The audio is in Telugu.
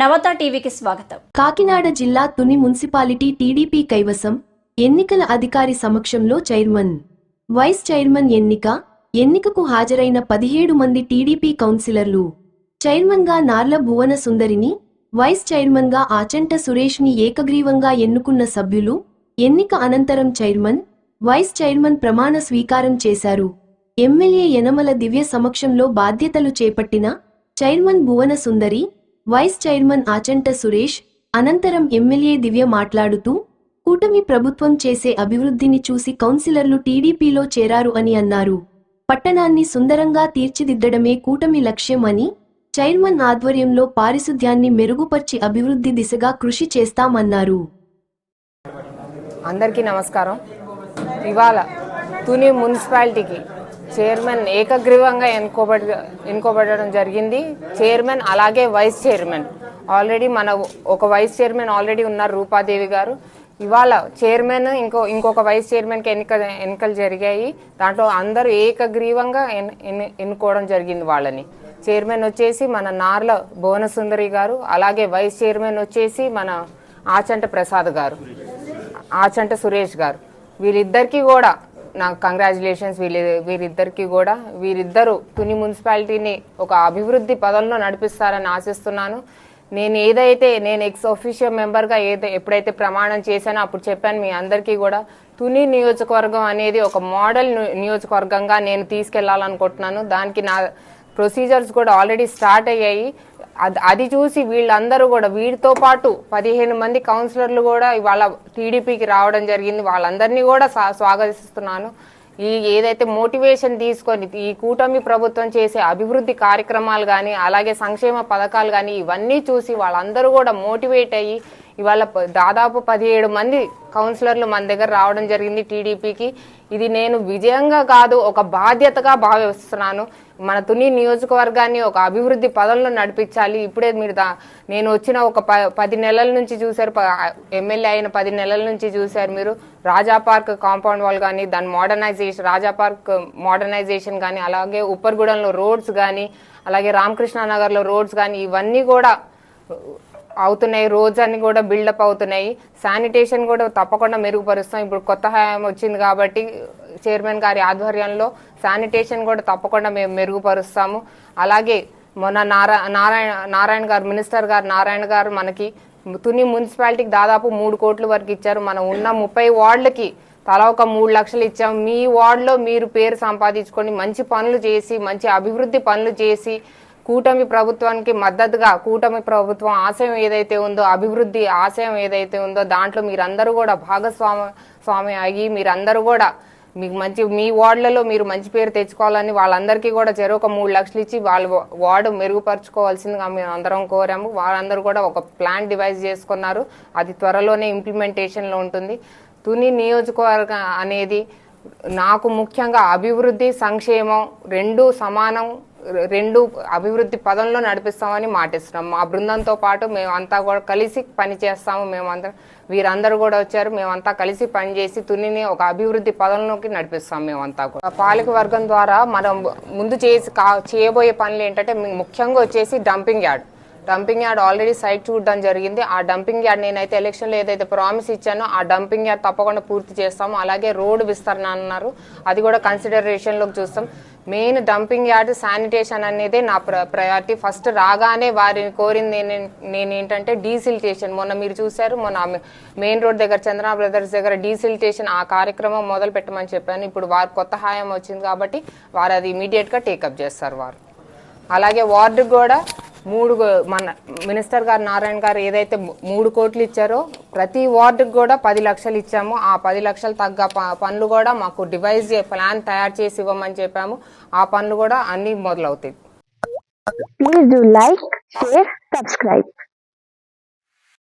నవత టీవీకి స్వాగతం. కాకినాడ జిల్లా తుని మున్సిపాలిటీ టీడీపీ కైవసం ఎన్నికల అధికారి సమక్షంలో చైర్మన్ వైస్ చైర్మన్ ఎన్నిక ఎన్నికకు హాజరైన పదిహేడు మంది టీడీపీ కౌన్సిలర్లు చైర్మన్గా నార్ల భువన సుందరిని వైస్ చైర్మన్గా ఆచంట సురేష్ని ఏకగ్రీవంగా ఎన్నుకున్న సభ్యులు ఎన్నిక అనంతరం చైర్మన్ వైస్ చైర్మన్ ప్రమాణ స్వీకారం చేశారు. ఎమ్మెల్యే యనమల దివ్య సమక్షంలో బాధ్యతలు చేపట్టిన chairman Bhuvana Sundari vice chairman Achanta Suresh అనంతరం ఎమ్మెల్యే దివ్య మాట్లాడుతూ కూటమి ప్రభుత్వం చేసే అభివృద్ధిని చూసి కౌన్సిలర్లు టీడీపీలో చేరారు అని అన్నారు. పట్టణాన్ని సుందరంగా తీర్చిదిద్దడమే కూటమి లక్ష్యం అని చైర్మన్ ఆధ్వర్యంలో పారిశుద్ధ్యాన్ని మెరుగుపర్చి అభివృద్ధి దిశగా కృషి చేస్తామన్నారు. అందరికీ నమస్కారం. ఇవాళ తుని మున్సిపాలిటీకి చైర్మన్ ఏకగ్రీవంగా ఎన్నుకోబడ ఎన్నుకోబడడం జరిగింది. చైర్మన్ అలాగే వైస్ చైర్మన్. ఆల్రెడీ మన ఒక వైస్ చైర్మన్ ఆల్రెడీ ఉన్నారు రూపాదేవి గారు. ఇవాళ చైర్మన్ ఇంకో ఇంకొక వైస్ చైర్మన్కి ఎన్నిక ఎన్నికలు జరిగాయి. దాంట్లో అందరూ ఏకగ్రీవంగా ఎన్ ఎన్నుకోవడం జరిగింది వాళ్ళని. చైర్మన్ వచ్చేసి మన నార్ల భువనసుందరి గారు అలాగే వైస్ చైర్మన్ వచ్చేసి మన ఆచంట ప్రసాద్ గారు ఆచంట సురేష్ గారు. వీళ్ళిద్దరికీ కూడా నాకు కంగ్రాచులేషన్స్ వీళ్ళ వీరిద్దరికీ కూడా. వీరిద్దరూ తుని మున్సిపాలిటీని ఒక అభివృద్ధి పదంలో నడిపిస్తారని ఆశిస్తున్నాను. నేను ఏదైతే నేను ఎక్స్ ఆఫీషియల్ మెంబర్గా ఏదైతే ఎప్పుడైతే ప్రమాణం చేశానో అప్పుడు చెప్పాను మీ అందరికీ కూడా. తుని నియోజకవర్గం అనేది ఒక మోడల్ నియోజకవర్గంగా నేను తీసుకెళ్ళాలనుకుంటున్నాను. దానికి నా ప్రొసీజర్స్ కూడా ఆల్రెడీ స్టార్ట్ అయ్యాయి. అది అది చూసి వీళ్ళందరూ కూడా వీరితో పాటు పదిహేను మంది కౌన్సిలర్లు కూడా ఇవాళ టీడీపీకి రావడం జరిగింది. వాళ్ళందరినీ కూడా స్వాగతిస్తున్నాను. ఈ ఏదైతే మోటివేషన్ తీసుకొని ఈ కూటమి ప్రభుత్వం చేసే అభివృద్ధి కార్యక్రమాలు కానీ అలాగే సంక్షేమ పథకాలు కానీ ఇవన్నీ చూసి వాళ్ళందరూ కూడా మోటివేట్ అయ్యి ఇవాళ ప- దాదాపు పదిహేడు మంది కౌన్సిలర్లు మన దగ్గర రావడం జరిగింది టీడీపీకి. ఇది నేను విజయంగా కాదు ఒక బాధ్యతగా భావిస్తున్నాను. మన తుని నియోజకవర్గాన్ని ఒక అభివృద్ధి పదంలో నడిపించాలి. ఇప్పుడే మీరు దా నేను వచ్చిన ఒక ప పది నెలల నుంచి చూశారు. ప- ఎమ్మెల్యే అయిన పది నెలల నుంచి చూశారు మీరు. రాజా పార్క్ కాంపౌండ్ వాల్ కానీ దాని మోడర్నైజేషన్ రాజా పార్క్ మోడర్నైజేషన్ కానీ అలాగే ఉప్పర్గూడెంలో రోడ్స్ కానీ అలాగే రామకృష్ణానగర్లో రోడ్స్ కానీ ఇవన్నీ కూడా అవుతున్నాయి రోజు అన్ని కూడా బిల్డప్ అవుతున్నాయి. శానిటేషన్ కూడా తప్పకుండా మెరుగుపరుస్తాం. ఇప్పుడు కొత్త హయాం వచ్చింది కాబట్టి చైర్మన్ గారి ఆధ్వర్యంలో శానిటేషన్ కూడా తప్పకుండా మేము మెరుగుపరుస్తాము. అలాగే మొన్న నారా నారాయణ నారాయణ గారు మినిస్టర్ గారు నారాయణ గారు మనకి తుని మున్సిపాలిటీకి దాదాపు మూడు కోట్ల వరకు ఇచ్చారు. మనం ఉన్న ముప్పై వార్డులకి తలా ఒక మూడు లక్షలు ఇచ్చాం. మీ వార్డులో మీరు పేరు సంపాదించుకొని మంచి పనులు చేసి మంచి అభివృద్ధి పనులు చేసి కూటమి ప్రభుత్వానికి మద్దతుగా కూటమి ప్రభుత్వం ఆశయం ఏదైతే ఉందో అభివృద్ధి ఆశయం ఏదైతే ఉందో దాంట్లో మీరందరూ కూడా భాగస్వామి స్వామి అయ్యి మీరందరూ కూడా మీకు మంచి మీ వార్డులలో మీరు మంచి పేరు తెచ్చుకోవాలని వాళ్ళందరికీ కూడా చెరు ఒక మూడు లక్షలు ఇచ్చి వాళ్ళ వార్డు మెరుగుపరచుకోవాల్సిందిగా మేము అందరం కోరాము. వాళ్ళందరూ కూడా ఒక ప్లాన్ డివైజ్ చేసుకున్నారు. అది త్వరలోనే ఇంప్లిమెంటేషన్లో ఉంటుంది. తుని నియోజకవర్గం అనేది నాకు ముఖ్యంగా అభివృద్ధి సంక్షేమం రెండు సమానం రెండు అభివృద్ధి పదంలో నడిపిస్తామని మాటిస్తున్నాం. మా బృందంతో పాటు మేమంతా కూడా కలిసి పని చేస్తాము. మేమంతా వీరందరూ కూడా వచ్చారు. మేమంతా కలిసి పనిచేసి తునిని ఒక అభివృద్ధి పదంలోకి నడిపిస్తాం మేమంతా కూడా. పాలక వర్గం ద్వారా మనం ముందు చేసి కా చేయబోయే పనులు ఏంటంటే ముఖ్యంగా వచ్చేసి dumping yard. Dumping yard already site చూడడం జరిగింది. ఆ డంపింగ్ యార్డ్ నేనైతే ఎలక్షన్లో ఏదైతే ప్రామిస్ ఇచ్చానో ఆ డంపింగ్ యార్డ్ తప్పకుండా పూర్తి చేస్తాము. అలాగే రోడ్డు విస్తరణ అన్నారు. అది కూడా కన్సిడరేషన్లోకి చూస్తాం. మెయిన్ డంపింగ్ యార్డ్ శానిటేషన్ అనేది నా ప్ర ప్రయారిటీ. ఫస్ట్ రాగానే వారిని కోరింది నేను నేను ఏంటంటే డీసిల్టేషన్. మొన్న మీరు చూశారు మొన్న మెయిన్ రోడ్ దగ్గర చంద్ర బ్రదర్స్ దగ్గర డీసిల్టేషన్ ఆ కార్యక్రమం మొదలు పెట్టమని చెప్పాను. ఇప్పుడు వారు కొత్త హాయం వచ్చింది కాబట్టి వారు అది ఇమీడియట్గా టేకప్ చేస్తారు వారు. అలాగే వార్డు కూడా మూడు మన మినిస్టర్ గారు నారాయణ గారు ఏదైతే మూడు కోట్లు ఇచ్చారో ప్రతి వార్డుకి కూడా పది లక్షలు ఇచ్చాము. ఆ పది లక్షలు తగ్గ పనులు కూడా మాకు డివైజ్ ప్లాన్ తయారు చేసి ఇవ్వమని చెప్పాము. ఆ పనులు కూడా అన్ని మొదలవుతాయి. Please do like share subscribe